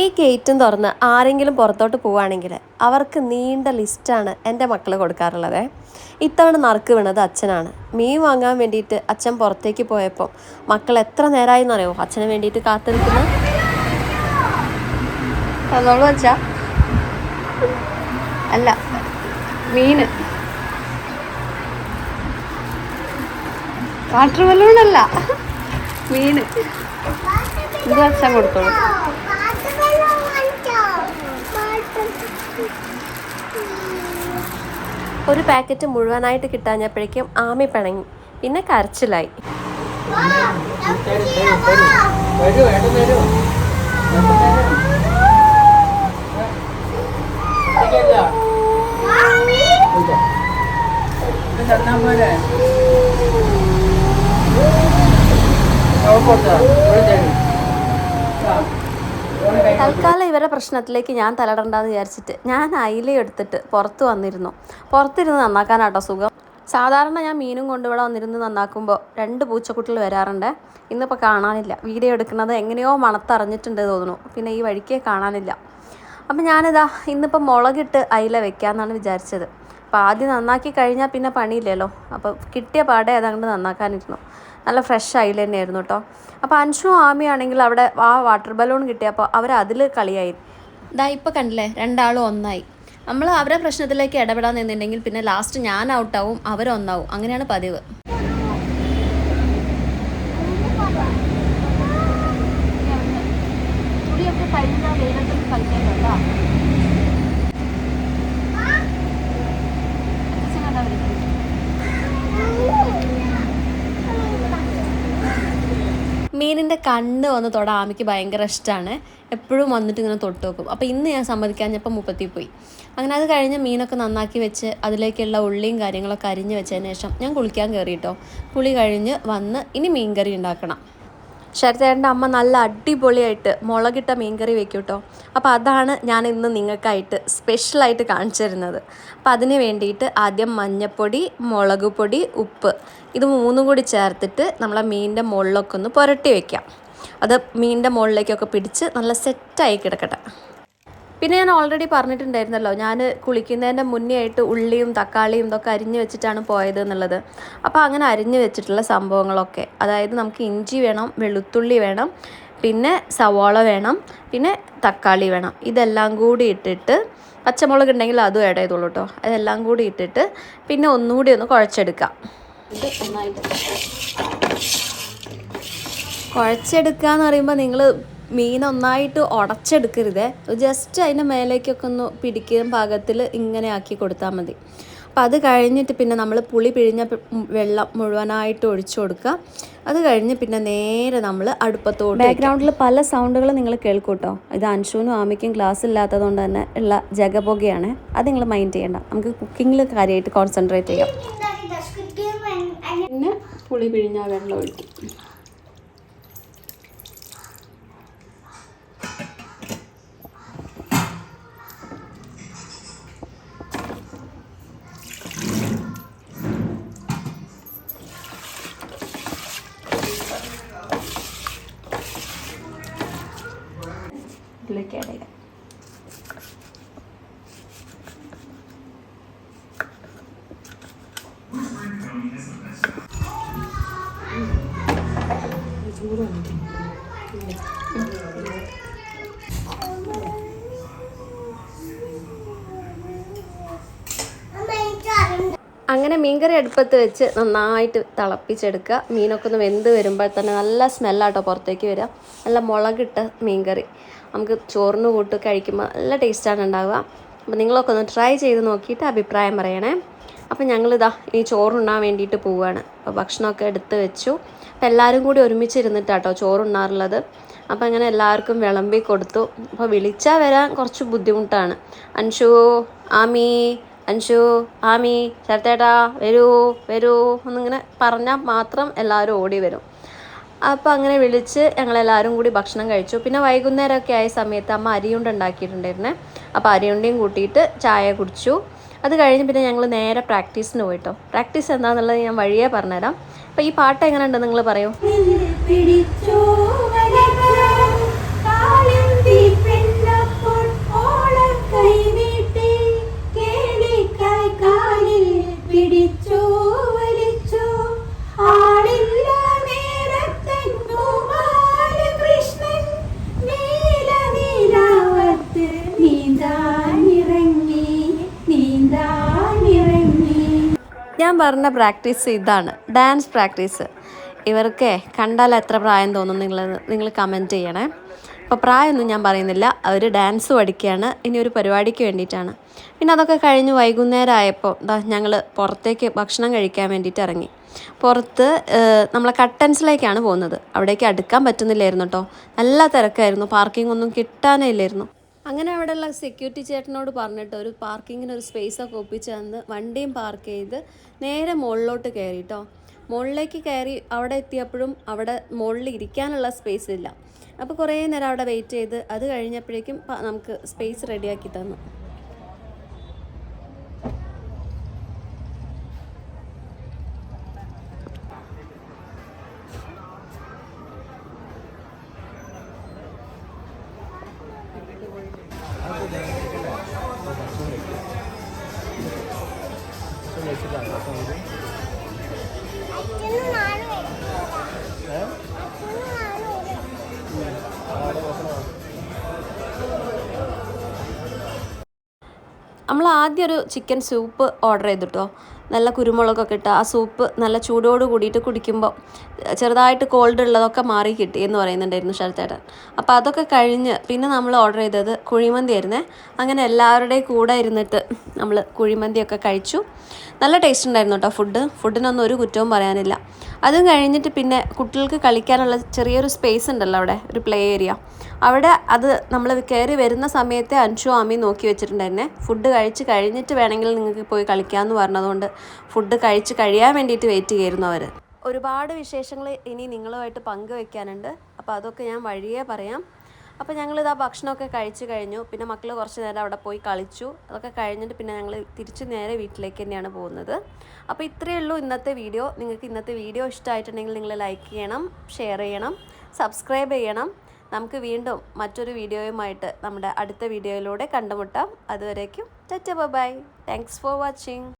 ഈ ഗേറ്റും തുറന്ന് ആരെങ്കിലും പുറത്തോട്ട് പോവുകയാണെങ്കിൽ അവർക്ക് നീണ്ട ലിസ്റ്റാണ് എന്റെ മക്കൾ കൊടുക്കാറുള്ളത്. ഇത്തവണ നറുക്ക് വീണത് അച്ഛനാണ്. മീൻ വാങ്ങാൻ വേണ്ടിയിട്ട് അച്ഛൻ പുറത്തേക്ക് പോയപ്പോൾ മക്കൾ എത്ര നേരമായി എന്നറിയോ അച്ഛന് വേണ്ടിയിട്ട് കാത്തു നിൽക്കുന്നത് തന്നോളൂ അല്ല മീന് വാട്ടർ ബലൂണല്ല മീന് ഇത് അച്ഛൻ കൊടുത്തോളൂ. ഒരു പാക്കറ്റ് മുഴുവനായിട്ട് കിട്ടാഞ്ഞപ്പോഴേക്കും ആമി പിണങ്ങി. പിന്നെ കരച്ചിലായി വരൂ ഏട്ടൻ വരൂ തന്നാ പോലെ തൽക്കാലം ഇവരുടെ പ്രശ്നത്തിലേക്ക് ഞാൻ തലടണ്ടെന്ന് വിചാരിച്ചിട്ട് ഞാൻ അയില എടുത്തിട്ട് പുറത്ത് വന്നിരുന്നു. പുറത്തിരുന്ന് നന്നാക്കാനാട്ടോ സുഖം. സാധാരണ ഞാൻ മീനും കൊണ്ട് ഇവിടെ വന്നിരുന്ന് നന്നാക്കുമ്പോൾ രണ്ട് പൂച്ചക്കുട്ടികൾ വരാറുണ്ട്. ഇന്നിപ്പോൾ കാണാനില്ല. വീഡിയോ എടുക്കുന്നത് എങ്ങനെയോ മണത്തറിഞ്ഞിട്ടുണ്ട് തോന്നുന്നു. പിന്നെ ഈ വഴിക്കേ കാണാനില്ല. അപ്പം ഞാനിതാ ഇന്നിപ്പോൾ മുളകിട്ട് അയില വെക്കാമെന്നാണ് വിചാരിച്ചത്. അപ്പോൾ ആദ്യം നന്നാക്കി കഴിഞ്ഞാൽ പിന്നെ പണിയില്ലല്ലോ. അപ്പോൾ കിട്ടിയ പാടെ അതങ്ങോട്ട് നന്നാക്കാനിരുന്നു. നല്ല ഫ്രഷ് അയില തന്നെയായിരുന്നു കേട്ടോ അപ്പോൾ അൻഷു ആമിയാണെങ്കിൽ അവിടെ ആ വാട്ടർ ബലൂൺ കിട്ടിയപ്പോൾ അവർ അതിൽ കളിയായി. ഇതാ ഇപ്പോൾ കണ്ടില്ലേ രണ്ടാളും ഒന്നായി. നമ്മൾ അവരുടെ പ്രശ്നത്തിലേക്ക് ഇടപെടാൻ നിന്നിട്ടുണ്ടെങ്കിൽ പിന്നെ ലാസ്റ്റ് ഞാൻ ഔട്ടാവും അവരൊന്നാവും അങ്ങനെയാണ് പതിവ് മീനിന്റെ കണ്ണ് വന്ന് തൊടാൻ ആമയ്ക്ക് ഭയങ്കര ഇഷ്ടമാണ് എപ്പോഴും വന്നിട്ട് ഇങ്ങനെ തൊട്ട് വെക്കും അപ്പോൾ ഇന്ന് ഞാൻ സമ്മതിക്കാഞ്ഞപ്പോൾ മുപ്പത്തി പോയി. അങ്ങനെ അത് കഴിഞ്ഞ് മീനൊക്കെ നന്നാക്കി വെച്ച് അതിലേക്കുള്ള ഉള്ളിയും കാര്യങ്ങളൊക്കെ അരിഞ്ഞ് വെച്ചതിന് ശേഷം ഞാൻ കുളിക്കാൻ കയറിയിട്ടോ കുളി കഴിഞ്ഞ് വന്ന് ഇനി മീൻകറി ഉണ്ടാക്കണം. ശരത്തേട്ടന്റെ അമ്മ നല്ല അടിപൊളിയായിട്ട് മുളകിട്ട മീൻകറി വെക്കും കേട്ടോ അപ്പോൾ അതാണ് ഞാൻ ഇന്ന് നിങ്ങൾക്കായിട്ട് സ്പെഷ്യലായിട്ട് കാണിച്ചു തരുന്നത്. അപ്പോൾ അതിന് വേണ്ടിയിട്ട് ആദ്യം മഞ്ഞൾപ്പൊടി മുളക് പൊടി ഉപ്പ് ഇത് മൂന്നും കൂടി ചേർത്തിട്ട് നമ്മളെ മീനിന്റെ മുകളിലൊക്കെ ഒന്ന് പുരട്ടി വയ്ക്കാം അത് മീനിന്റെ മുകളിലേക്കൊക്കെ പിടിച്ച് നല്ല സെറ്റായി കിടക്കട്ടെ. പിന്നെ ഞാൻ ഓൾറെഡി പറഞ്ഞിട്ടുണ്ടായിരുന്നല്ലോ ഞാൻ കുളിക്കുന്നതിന്റെ മുന്നേ ആയിട്ട് ഉള്ളിയും തക്കാളിയും ഇതൊക്കെ അരിഞ്ഞ് വെച്ചിട്ടാണ് പോയത് എന്നുള്ളത്. അപ്പോൾ അങ്ങനെ അരിഞ്ഞ് വെച്ചിട്ടുള്ള സംഭവങ്ങളൊക്കെ അതായത് നമുക്ക് ഇഞ്ചി വേണം വെളുത്തുള്ളി വേണം പിന്നെ സവാള വേണം പിന്നെ തക്കാളി വേണം. ഇതെല്ലാം കൂടി ഇട്ടിട്ട് പച്ചമുളക് ഉണ്ടെങ്കിൽ അതും ആഡ് ചെയ്തോളൂ കേട്ടോ അതെല്ലാം കൂടി ഇട്ടിട്ട് പിന്നെ ഒന്നുകൂടി ഒന്ന് കുഴച്ചെടുക്കാം. കുഴച്ചെടുക്കുക എന്ന് പറയുമ്പോൾ നിങ്ങൾ മീൻ ഒന്നായിട്ട് ഉടച്ചെടുക്കരുത്. ജസ്റ്റ് അതിന്റെ മേലേക്കൊക്കെ ഒന്ന് പിടിക്കുകയും പാകത്തിൽ ഇങ്ങനെ ആക്കി കൊടുത്താൽ മതി. അപ്പം അത് കഴിഞ്ഞിട്ട് പിന്നെ നമ്മൾ പുളി പിഴിഞ്ഞ വെള്ളം മുഴുവനായിട്ട് ഒഴിച്ചു കൊടുക്കുക. അത് കഴിഞ്ഞ് പിന്നെ നേരെ നമ്മൾ അടുപ്പത്തോട് ബാക്ക്ഗ്രൗണ്ടിൽ പല സൗണ്ടുകളും നിങ്ങൾ കേൾക്കൂട്ടോ. ഇത് അൻഷുവിനും ആമിക്കും ക്ലാസ് ഇല്ലാത്തതുകൊണ്ട് തന്നെ ഉള്ള ജഗപുകയാണ്. അത് നിങ്ങൾ മൈൻഡ് ചെയ്യണ്ട. നമുക്ക് കുക്കിങ്ങിൽ കാര്യമായിട്ട് കോൺസെൻട്രേറ്റ് ചെയ്യാം. പിന്നെ പുളി പിഴിഞ്ഞ വെള്ളം ഒഴിക്കും. ഇതിലേക്ക് ആഡ് ചെയ്യാം അങ്ങനെ മീൻകറി അടുപ്പത്ത് വെച്ച് നന്നായിട്ട് തിളപ്പിച്ചെടുക്കുക. മീനൊക്കെ ഒന്ന് വെന്ത് വരുമ്പോൾ തന്നെ നല്ല സ്മെല്ലാട്ടോ പുറത്തേക്ക് വരിക. നല്ല മുളകിട്ട മീൻകറി. നമുക്ക് ചോറിന് കൂട്ട് കഴിക്കുമ്പോൾ നല്ല ടേസ്റ്റാണ് ഉണ്ടാവുക. അപ്പോൾ നിങ്ങളൊക്കെ ഒന്ന് ട്രൈ ചെയ്ത് നോക്കിയിട്ട് അഭിപ്രായം പറയണേ. അപ്പോൾ ഞങ്ങളിതാ ഈ ചോറുണ്ണാൻ വേണ്ടിയിട്ട് പോവുകയാണ്. അപ്പോൾ ഭക്ഷണമൊക്കെ എടുത്ത് വെച്ചു. അപ്പോൾ എല്ലാവരും കൂടി ഒരുമിച്ചിരുന്നിട്ടാട്ടോ ചോറുണ്ണാറുള്ളത്. അപ്പോൾ അങ്ങനെ എല്ലാവർക്കും വിളമ്പി കൊടുത്തു. അപ്പോൾ വിളിച്ചാൽ വരാൻ കുറച്ച് ബുദ്ധിമുട്ടാണ്. അൻഷു ആമി അൻഷു ആമി ചേട്ടേട്ടാ വരൂ വരൂ എന്നിങ്ങനെ പറഞ്ഞാൽ മാത്രം എല്ലാവരും ഓടി വരും. അപ്പോൾ അങ്ങനെ വിളിച്ച് ഞങ്ങളെല്ലാവരും കൂടി ഭക്ഷണം കഴിച്ചു. പിന്നെ വൈകുന്നേരമൊക്കെ ആയ സമയത്ത് അമ്മ അരിയുണ്ട ഉണ്ടാക്കിയിട്ടുണ്ടായിരുന്നേ. അപ്പോൾ അരിയുണ്ടയും കൂട്ടിയിട്ട് ചായ കുടിച്ചു. അത് കഴിഞ്ഞ് പിന്നെ ഞങ്ങൾ നേരെ പ്രാക്ടീസിന് പോയിട്ടോ. പ്രാക്ടീസ് എന്താണെന്നുള്ളത് ഞാൻ വഴിയേ പറഞ്ഞുതരാം. അപ്പോൾ ഈ പാട്ട് എങ്ങനെയുണ്ടെന്ന് നിങ്ങൾ പറയൂ. പറഞ്ഞ പ്രാക്ടീസ് ഇതാണ്. Dance practice. ഇവർക്ക് കണ്ടാൽ എത്ര പ്രായം തോന്നും നിങ്ങൾ നിങ്ങൾ കമന്റ് ചെയ്യണേ. അപ്പോൾ പ്രായമൊന്നും ഞാൻ പറയുന്നില്ല. അവർ ഡാൻസ് പഠിക്കുകയാണ്. ഇനി ഒരു പരിപാടിക്ക് വേണ്ടിയിട്ടാണ്. പിന്നെ അതൊക്കെ കഴിഞ്ഞ് വൈകുന്നേരം ആയപ്പോൾ എന്താ ഞങ്ങൾ പുറത്തേക്ക് ഭക്ഷണം കഴിക്കാൻ വേണ്ടിയിട്ട് ഇറങ്ങി. പുറത്ത് നമ്മളെ കട്ടൻസിലേക്കാണ് പോകുന്നത്. അവിടേക്ക് അടുക്കാൻ പറ്റുന്നില്ലായിരുന്നു കേട്ടോ നല്ല തിരക്കായിരുന്നു. പാർക്കിംഗ് ഒന്നും കിട്ടാനേ ഇല്ലായിരുന്നു. അങ്ങനെ അവിടെയുള്ള സെക്യൂരിറ്റി ചേട്ടനോട് പറഞ്ഞിട്ട് ഒരു പാർക്കിങ്ങിന് ഒരു സ്പേസ് ഒക്കെ ഒപ്പിച്ച് തന്ന് വണ്ടിയും പാർക്ക് ചെയ്ത് നേരെ മുകളിലോട്ട് കയറി കേട്ടോ മുകളിലേക്ക് കയറി അവിടെ എത്തിയപ്പോഴും അവിടെ മുകളിൽ ഇരിക്കാനുള്ള സ്പേസ് ഇല്ല. അപ്പോൾ കുറേ നേരം അവിടെ വെയിറ്റ് ചെയ്ത് അത് കഴിഞ്ഞപ്പോഴേക്കും നമുക്ക് സ്പേസ് റെഡിയാക്കി തന്നു. നമ്മൾ ആദ്യം ഒരു ചിക്കൻ സൂപ്പ് ഓർഡർ ചെയ്തിട്ടോ. നല്ല കുരുമുളകൊക്കെ ഇട്ട് ആ സൂപ്പ് നല്ല ചൂടോട് കൂടിയിട്ട് കുടിക്കുമ്പോൾ ചെറുതായിട്ട് കോൾഡ് ഉള്ളതൊക്കെ മാറി കിട്ടി എന്ന് പറയുന്നുണ്ടായിരുന്നു ശരത്തേട്ടൻ. അപ്പോൾ അതൊക്കെ കഴിഞ്ഞ് പിന്നെ നമ്മൾ ഓർഡർ ചെയ്തത് കുഴിമന്തി ആയിരുന്നേ. അങ്ങനെ എല്ലാവരുടെയും കൂടെ ഇരുന്നിട്ട് നമ്മൾ കുഴിമന്തിയൊക്കെ കഴിച്ചു. നല്ല ടേസ്റ്റ് ഉണ്ടായിരുന്നു കേട്ടോ ഫുഡ് ഫുഡിനൊന്നും ഒരു കുറ്റവും പറയാനില്ല. അതും കഴിഞ്ഞിട്ട് പിന്നെ കുട്ടികൾക്ക് കളിക്കാനുള്ള ചെറിയൊരു സ്പേസ് ഉണ്ടല്ലോ അവിടെ ഒരു പ്ലേ ഏരിയ അവിടെ അത് നമ്മൾ കയറി വരുന്ന സമയത്തെ അൻഷു ആമി നോക്കി വെച്ചിട്ടുണ്ടായിരുന്നെ. ഫുഡ് കഴിച്ച് കഴിഞ്ഞിട്ട് വേണമെങ്കിൽ നിങ്ങൾക്ക് പോയി കളിക്കാമെന്ന് പറഞ്ഞതുകൊണ്ട് ഫുഡ് കഴിച്ച് കഴിയാൻ വേണ്ടിയിട്ട് വെയിറ്റ് ചെയ്യായിരുന്നു അവർ ഒരുപാട് വിശേഷങ്ങൾ ഇനി നിങ്ങളുമായിട്ട് പങ്കുവെക്കാനുണ്ട്. അപ്പോൾ അതൊക്കെ ഞാൻ വഴിയേ പറയാം. അപ്പോൾ ഞങ്ങളിതാ ഭക്ഷണമൊക്കെ കഴിച്ചു കഴിഞ്ഞു. പിന്നെ മക്കൾ കുറച്ച് നേരം അവിടെ പോയി കളിച്ചു. അതൊക്കെ കഴിഞ്ഞിട്ട് പിന്നെ ഞങ്ങൾ തിരിച്ച് നേരെ വീട്ടിലേക്ക് തന്നെയാണ് പോകുന്നത്. അപ്പോൾ ഇത്രയേ ഉള്ളൂ ഇന്നത്തെ വീഡിയോ. നിങ്ങൾക്ക് ഇന്നത്തെ വീഡിയോ ഇഷ്ടമായിട്ടുണ്ടെങ്കിൽ നിങ്ങൾ ലൈക്ക് ചെയ്യണം ഷെയർ ചെയ്യണം സബ്സ്ക്രൈബ് ചെയ്യണം. നമുക്ക് വീണ്ടും മറ്റൊരു വീഡിയോയുമായിട്ട് നമ്മുടെ അടുത്ത വീഡിയോയിലൂടെ കണ്ടുമുട്ടാം. അതുവരേക്കും tata bye thanks for watching